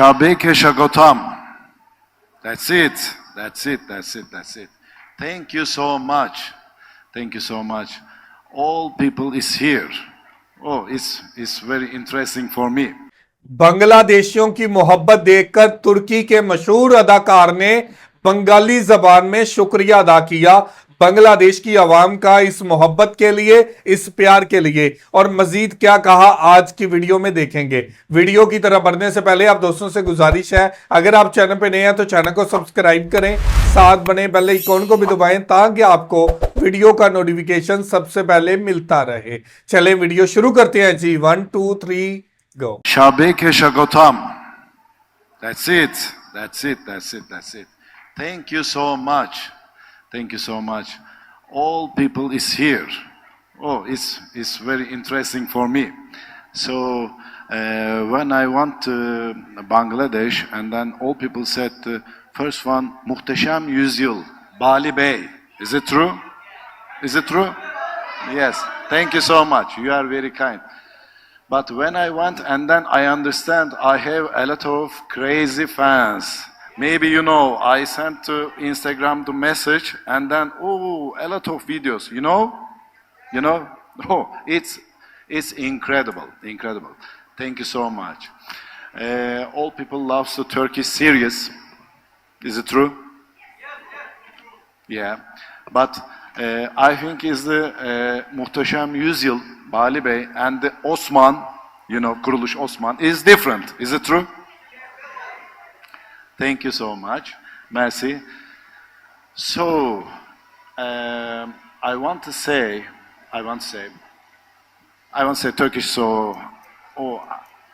Shabeke Shagotam. That's it. That's it. That's it. That's it. Thank you so much. Thank you so much. All people is here. Oh, it's it's very interesting for me. बांग्लादेशियों की मोहब्बत देखकर तुर्की के मशहूर अदाकार ने बंगाली जबान में शुक्रिया अदा किया बांग्लादेश की आवाम का इस मोहब्बत के लिए, इस प्यार के लिए और मजीद क्या कहा आज की वीडियो में देखेंगे वीडियो की तरफ़ बढ़ने से पहले आप दोस्तों से गुजारिश है, अगर आप चैनल पर नए हैं तो चैनल को सब्सक्राइब करें, साथ बने बेल आइकॉन को भी दबाएँ ताकि आपको वीडियो का नोटिफिकेशन सबसे पहले मिलता रहे चले वीडियो शुरू करते हैं जी one two three go Shabeke Shagotam. That's it. That's it. That's it. That's it. Thank you so much. Thank you so much. All people is here. Oh, it's it's very interesting for me. So uh, when I went to Bangladesh, and then all people said, uh, first one, Muhteşem Yüzyıl, Bali Bey. Is it true? Is it true? Yes. Thank you so much. You are very kind. But when I went and then I understand I have a lot of crazy fans. Maybe you know I sent to Instagram the message and then oh a lot of videos. You know, you know. Oh, it's it's incredible, incredible. Thank you so much. Uh, all people love the Turkish series. Is it true? Yeah, but uh, I think is the uh, Muhteşem Yüzyıl Bali Bey and the Osman, you know, Kuruluş Osman is different. Is it true? Thank you so much. Merci. So, um, I want to say, I want to say, I want to say Turkish. So, oh,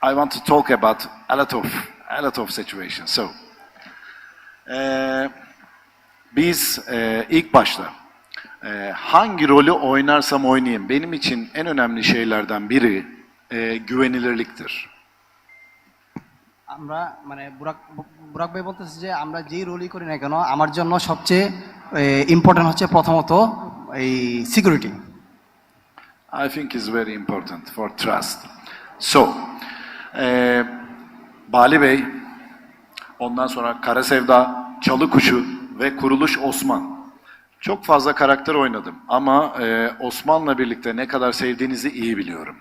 I want to talk about a lot of a lot of situations. So, uh, biz e, ilk başta e, hangi rolü oynarsam oynayayım benim için en önemli şeylerden biri e, güvenilirliktir. আমরা মানে বুরাক বুরাক ভাই বলতেছে যে আমরা যেই রোলই করি না কেন আমার জন্য সবচেয়ে ইম্পর্টেন্ট হচ্ছে প্রথমত এই security I think is very important for trust. So, e, Bali Bey, ondan sonra Kara Sevda, Çalı Kuşu ve Kuruluş Osman. Çok fazla karakter oynadım ama e, Osman'la birlikte ne kadar sevdiğinizi iyi biliyorum.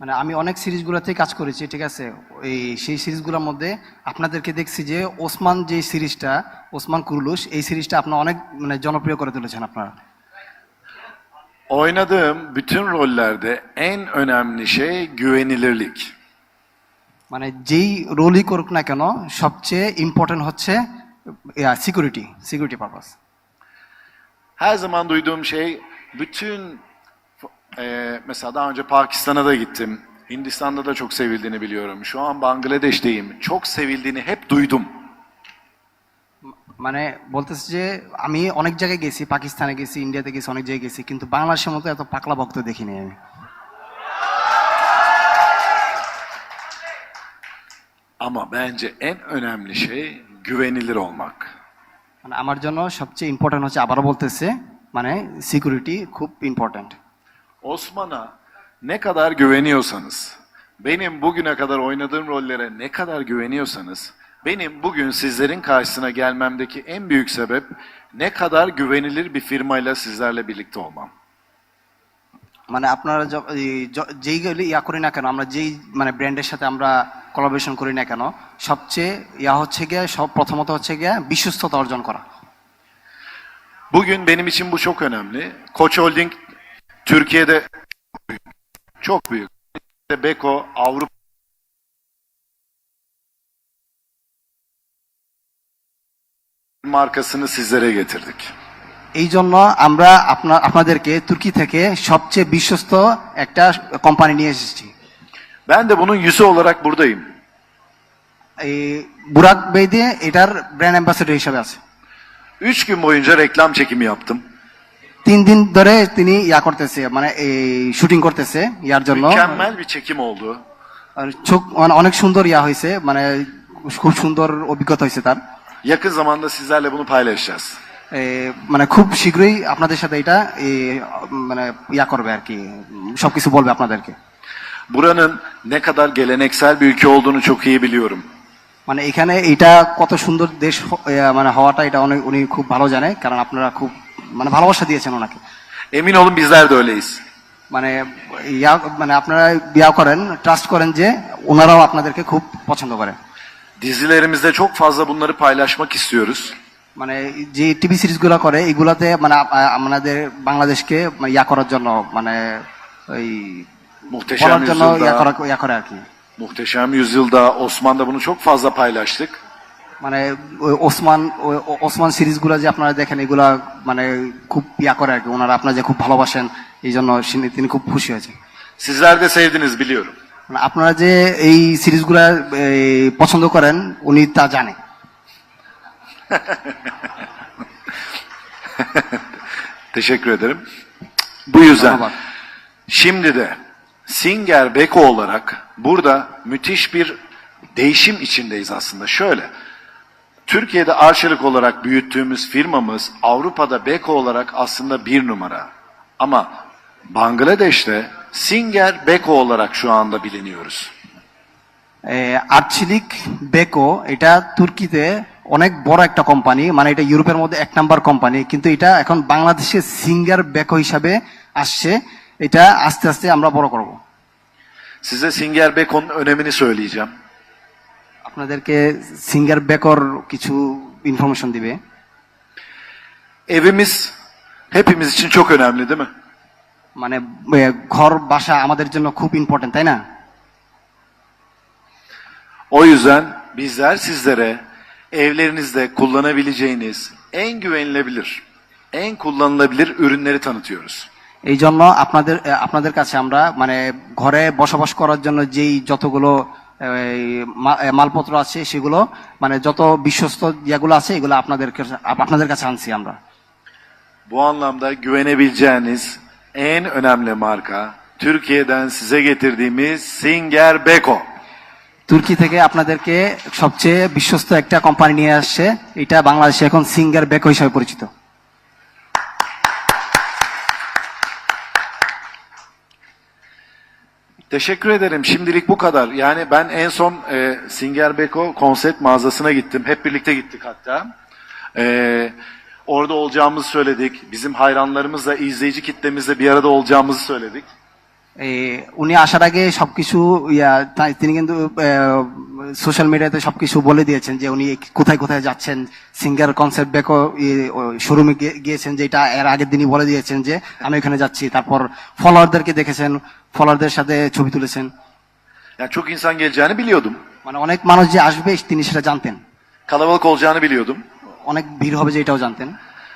মানে আমি অনেক সিরিজগুলোতে কাজ করেছি ঠিক আছে? এই সেই সিরিজগুলোর মধ্যে আপনাদেরকে দেখছি যে ওসমান যে সিরিজটা ওসমান কুরুলুস এই সিরিজটা আপনার অনেক মানে জনপ্রিয় করে তুলেছেন আপনারা। Oynadığım bütün rollerde en önemli şey güvenilirlik. মানে যেই রোলই করুক না কেন সবচেয়ে ইম্পর্টেন্ট হচ্ছে security security purpose Her zaman duyduğum şey bütün e, mesela daha önce Pakistan'a da gittim. Hindistan'da da çok sevildiğini biliyorum. Şu an Bangladeş'teyim. Çok sevildiğini hep duydum. মানে বলতেছে যে আমি অনেক জায়গায় গেছি পাকিস্তানে গেছি ইন্ডিয়াতে গেছি অনেক জায়গায় গেছি কিন্তু বাংলাদেশের মতো এত পাকলা ভক্ত দেখিনি আমি Ama bence en önemli şey güvenilir olmak. মানে আমার জন্য সবচেয়ে ইম্পর্টেন্ট হচ্ছে আবারও বলতেছে মানে সিকিউরিটি খুব important Osman'a ne kadar güveniyorsanız, benim bugüne kadar oynadığım rollere ne kadar güveniyorsanız, benim bugün sizlerin karşısına gelmemdeki en büyük sebep ne kadar güvenilir bir firmayla sizlerle birlikte olmam. মানে আপনারা য- এই য- যেই গেলে ইয়া করি না কেন আমরা যেই মানে ব্র্যান্ডের সাথে আমরা কোলাবোরেশন করি না কেন সবচেয়ে ইয়া হচ্ছে গিয়ে সব প্রথমত হচ্ছে গিয়ে বিশ্বস্ততা অর্জন করা Bugün benim için bu çok önemli. Koç Holding Türkiye'de çok büyük. Çok büyük. İşte Beko Avrupa markasını sizlere getirdik. এই জন্য আমরা আপনার আপনাদেরকে তুর্কি থেকে সবচেয়ে বিশ্বস্ত একটা কোম্পানি নিয়ে এসেছি Ben de bunun yüzü olarak buradayım. এই বুরাক বেদে এটার ব্র্যান্ড অ্যাম্বাসেডর হিসাবে আছে Üç gün boyunca reklam çekimi yaptım. তিন দিন ধরে তিনি ইয়া করতেছে মানে এই শুটিং করতেছে ইয়ার জন্য Mükemmel bir çekim oldu. আর চোখ মানে অনেক সুন্দর ইয়া হয়েছে মানে খুব সুন্দর অভিজ্ঞতা হয়েছে তার Yakın zamanda sizlerle bunu paylaşacağız. এ, মানে খুব শীঘ্রই আপনাদের সাথে এটা এ, মানে ইয়া করবে আর কি সবকিছু বলবে আপনাদেরকে Buranın ne kadar geleneksel bir ülke olduğunu çok iyi biliyorum. মানে এখানে এটা কত সুন্দর দেশ হ- মানে হওয়াটা এটা অনেক উনি খুব ভালো জানে কারণ আপনারা খুব মানে ভালোবাসা দিয়েছেন ওনাকে Emin olun bizler de öyleyiz. মানে ইয়া মানে আপনারা ইয়া করেন ট্রাস্ট করেন যে ওনারাও আপনাদেরকে খুব পছন্দ করে Dizilerimizde çok fazla bunları paylaşmak istiyoruz. মানে যে টিভি সিরিজগুলো করে এগুলাতে মানে আপ- আ- আমাদের বাংলাদেশকে মানে ইয়া করার জন্য মানে ওই Muhteşem বলার জন্য ইয়া Yüzyıl'da, করা ইয়া করে আর কি Muhteşem Yüzyıl'da, Osman'da bunu çok fazla paylaştık. মানে ওই ওসমান ওই ও- ওসমান সিরিজগুলো যে আপনারা দেখেন এগুলা মানে খুব ইয়া করে আর কি ওনারা আপনারা যে খুব ভালোবাসেন এই জন্য তিনি- তিনি খুব খুশি হয়েছেন Sizler de sevdiniz biliyorum. মানে আপনারা যে এই সিরিজগুলা এই, পছন্দ করেন উনি তা জানে Teşekkür ederim. Bu yüzden ধন্যবাদ şimdi de Singer Beko olarak burada müthiş bir değişim içindeyiz aslında. Şöyle, Türkiye'de arçelik olarak büyüttüğümüz firmamız Avrupa'da Beko olarak aslında bir numara. Ama Bangladeş'te Singer Beko olarak şu anda biliniyoruz. আর্চিলিক বেকো এটা তুর্কিতে অনেক বড় একটা কোম্পানি মানে এটা ইউরোপের মধ্যে এক নাম্বার কোম্পানি কিন্তু এটা এখন বাংলাদেশে সিঙ্গার বেকো হিসাবে আসছে এটা আস্তে আস্তে আমরা বড় করব Size Singer Beko'nun önemini söyleyeceğim. আপনাদেরকে সিঙ্গার বেকর কিছু ইনফরমেশন দিবে Evimiz hepimiz için çok önemli değil mi? মানে ঘর বাসা আমাদের জন্য খুব ইম্পর্টেন্ট তাই না O yüzden bizler sizlere evlerinizde kullanabileceğiniz en güvenilebilir, en kullanılabilir ürünleri tanıtıyoruz. এই জন্য আপনাদের আপনাদের কাছে আমরা মানে ঘরে বসবাস করার জন্য যেই যতগুলো মালপত্র আছে সেগুলো মানে যত বিশ্বস্ত যেগুলো আছে এগুলো আপনাদের আপনাদের কাছে আনছি আমরা Bu anlamda güvenebileceğiniz en önemli marka Türkiye'den size getirdiğimiz Singer Beko. তুর্কি থেকে আপনাদেরকে সবচেয়ে বিশ্বস্ত একটা কোম্পানি নিয়ে আসছে এটা বাংলাদেশে এখন সিঙ্গার বেকো হিসাবে পরিচিত Teşekkür ederim. Şimdilik bu kadar. Yani ben en son e, Singer Beko konsept mağazasına gittim. Hep birlikte gittik hatta. E, orada olacağımızı söyledik. Bizim hayranlarımızla, izleyici kitlemizle bir arada olacağımızı söyledik. এই, উনি আসার আগে সবকিছু ইয়া তাই- তিনি কিন্তু সোশ্যাল মিডিয়াতে সবকিছু বলে দিয়েছেন যে উনি কোথায় কোথায় যাচ্ছেন সিঙ্গার কনসেপ্ট বেকো শোরুমে গিয়েছেন যেটা এর আগের দিনই বলে দিয়েছেন যে আমি এখানে যাচ্ছি তারপর ফলোয়ারদেরকে দেখেছেন ফলোয়ারদের সাথে ছবি তুলেছেন Yani çok insan geleceğini biliyordum. মানে অনেক মানুষ যে আসবে তিনি সেটা জানতেন Kalabalık olacağını biliyordum. অনেক ভিড় হবে যে এটাও জানতেন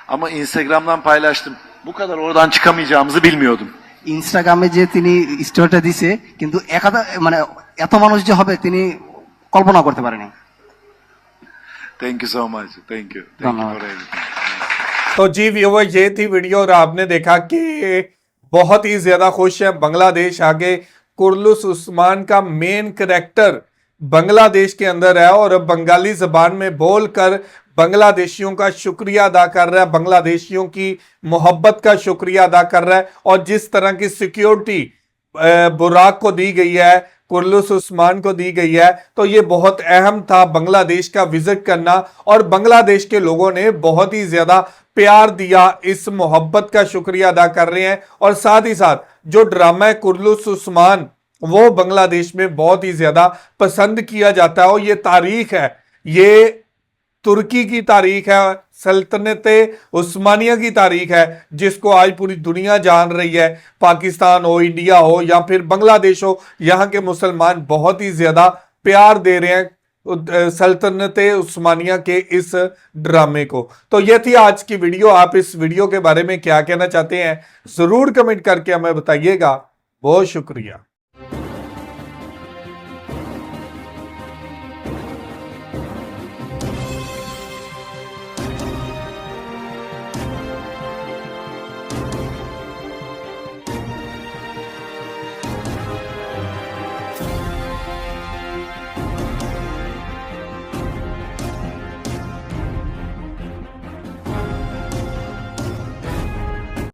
Ama Instagram'dan paylaştım. Bu kadar oradan çıkamayacağımızı bilmiyordum. ইনস্টাগ্রামে যে তিনি স্টোরিটা দিছে কিন্তু একাদা মানে এত মানুষ যে হবে তিনি কল্পনা করতে পারেনি Thank you so much. Thank you. Thank you ধন্যবাদ। for everything. तो जी व्यूवर ये थी वीडियो और आपने देखा कि बहुत ही ज्यादा खुश है बांग्लादेश आगे कुरलुस उस्मान का मेन करेक्टर बांग्लादेश के अंदर है और बंगाली जबान में बोलकर बांग्लादेशियों का शुक्रिया अदा कर रहा है बांग्लादेशियों की मोहब्बत का शुक्रिया अदा कर रहा है और जिस तरह की सिक्योरिटी बुराक को दी गई है कुरलुस उस्मान को दी गई है। तो ये बहुत अहम था बांग्लादेश का विज़िट करना और बांग्लादेश के लोगों ने बहुत ही ज़्यादा प्यार दिया, इस मोहब्बत का शुक्रिया अदा कर रहे हैं। और साथ ही साथ जो ड्रामा है कुरलुस उस्मान, वो बांग्लादेश में बहुत ही ज़्यादा पसंद किया जाता है और ये तारीख है, ये तुर्की की तारीख है सल्तनत उस्मानिया की तारीख है, जिसको आज पूरी दुनिया जान रही है। पाकिस्तान हो, इंडिया हो, या फिर बांग्लादेश हो, यहाँ के मुसलमान बहुत ही ज़्यादा प्यार दे रहे हैं सल्तनत उस्मानिया के इस ड्रामे को। तो ये थी आज की वीडियो। आप इस वीडियो के बारे में क्या कहना चाहते हैं, ज़रूर कमेंट करके हमें बताइएगा। बहुत शुक्रिया।